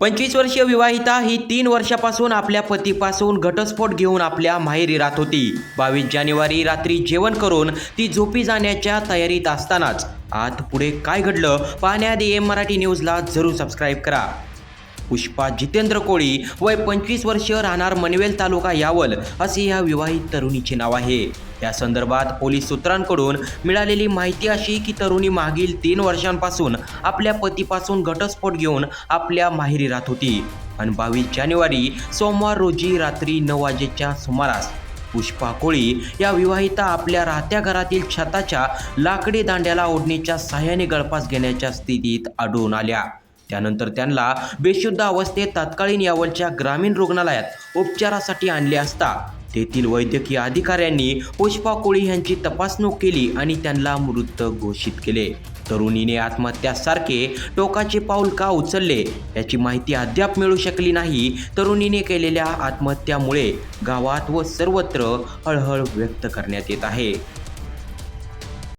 पंचवीस वर्षीय विवाहिता ही तीन वर्षापासून आपल्या पतीपासून घटस्फोट घेऊन आपल्या माहेरी राहत होती. बावीस जानेवारी रात्री जेवण करून ती झोपी जाण्याच्या तयारीत असतानाच आत पुढे काय घडलं पाहण्याआधी एम मराठी न्यूजला जरूर सबस्क्राईब करा. पुष्पा जितेंद्र कोळी वय पंचवीस वर्ष राहणार मनवेल तालुका यावल असे या विवाहित तरुणीचे नाव आहे. या संदर्भात पोलीस सूत्रांकडून मिळालेली माहिती अशी की तरुणी मागील तीन वर्षांपासून आपल्या पतीपासून घटस्फोट घेऊन आपल्या माहेरी राहत होती. आणि बावीस जानेवारी सोमवार रोजी रात्री नऊ वाजेच्या सुमारास पुष्पा कोळी या विवाहिता आपल्या राहत्या घरातील छताच्या लाकडी दांड्याला ओढणीच्या साह्याने गळफास घेण्याच्या स्थितीत आढळून आल्या. त्यानंतर त्यांना बेशुद्ध अवस्थेत तात्कालीन यावलच्या ग्रामीण रुग्णालयात उपचारासाठी आणले असता तेथील वैद्यकीय अधिकाऱ्यांनी पुष्पा कोळी यांची तपासणूक केली आणि त्यांना मृत घोषित केले. तरुणीने आत्महत्यासारखे टोकाचे पाऊल का उचलले? याची माहिती अद्याप मिळू शकली नाही. तरुणीने केलेल्या आत्महत्यामुळे गावात व सर्वत्र हळहळ व्यक्त करण्यात येत आहे.